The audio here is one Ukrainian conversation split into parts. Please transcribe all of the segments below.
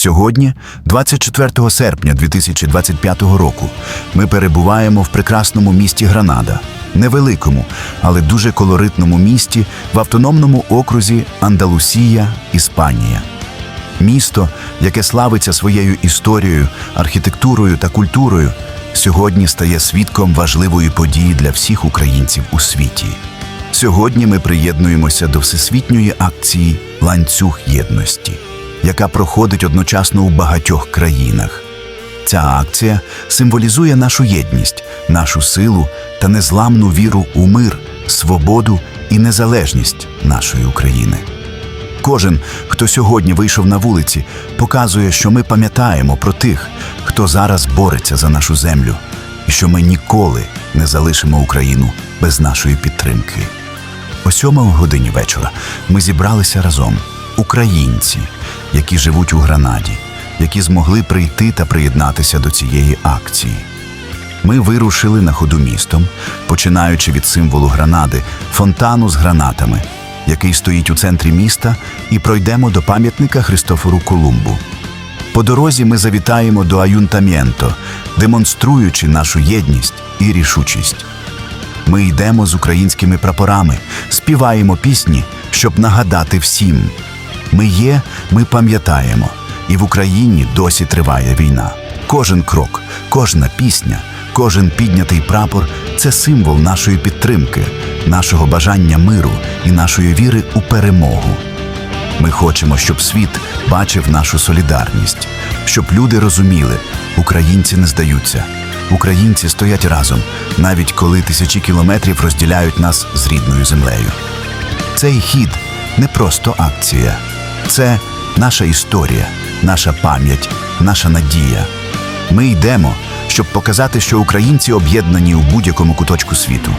Сьогодні, 24 серпня 2025 року, ми перебуваємо в прекрасному місті Гранада, невеликому, але дуже колоритному місті в автономному окрузі Андалусія, Іспанія. Місто, яке славиться своєю історією, архітектурою та культурою, сьогодні стає свідком важливої події для всіх українців у світі. Сьогодні ми приєднуємося до всесвітньої акції Ланцюг єдності, яка проходить одночасно у багатьох країнах. Ця акція символізує нашу єдність, нашу силу та незламну віру у мир, свободу і незалежність нашої України. Кожен, хто сьогодні вийшов на вулиці, показує, що ми пам'ятаємо про тих, хто зараз бореться за нашу землю, і що ми ніколи не залишимо Україну без нашої підтримки. О сьомій годині вечора ми зібралися разом, українці, які живуть у Гранаді, які змогли прийти та приєднатися до цієї акції. Ми вирушили на ходу містом, починаючи від символу гранади фонтану з гранатами, який стоїть у центрі міста, і пройдемо до пам'ятника Христофору Колумбу. По дорозі ми завітаємо до Аюнтамєнто, демонструючи нашу єдність і рішучість. Ми йдемо з українськими прапорами, співаємо пісні, щоб нагадати всім. Ми є, ми пам'ятаємо, і в Україні досі триває війна. Кожен крок, кожна пісня, кожен піднятий прапор це символ нашої підтримки, нашого бажання миру і нашої віри у перемогу. Ми хочемо, щоб світ бачив нашу солідарність, щоб люди розуміли, українці не здаються. Українці стоять разом, навіть коли тисячі кілометрів розділяють нас з рідною землею. Цей хід не просто акція, це наша історія, наша пам'ять, наша надія. Ми йдемо, щоб показати, що українці об'єднані у будь-якому куточку світу.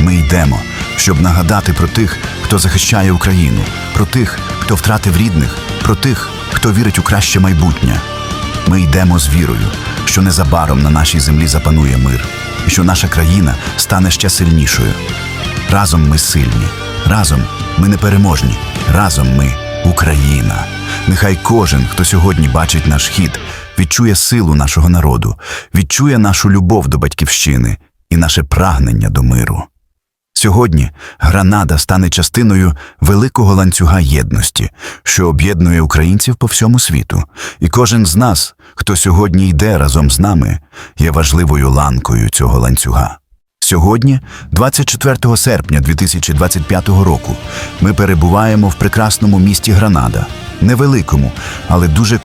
Ми йдемо, щоб нагадати про тих, хто захищає Україну, про тих, хто втратив рідних, про тих, хто вірить у краще майбутнє. Ми йдемо з вірою, що незабаром на нашій землі запанує мир, і що наша країна стане ще сильнішою. Разом ми сильні, разом ми непереможні, разом ми Україна. Нехай кожен, хто сьогодні бачить наш хід, відчує силу нашого народу, відчує нашу любов до батьківщини і наше прагнення до миру. Сьогодні Гранада стане частиною великого ланцюга єдності, що об'єднує українців по всьому світу. І кожен з нас, хто сьогодні йде разом з нами, є важливою ланкою цього ланцюга. Сьогодні, 24 серпня 2025 року, ми перебуваємо в прекрасному місті Гранада, невеликому, але дуже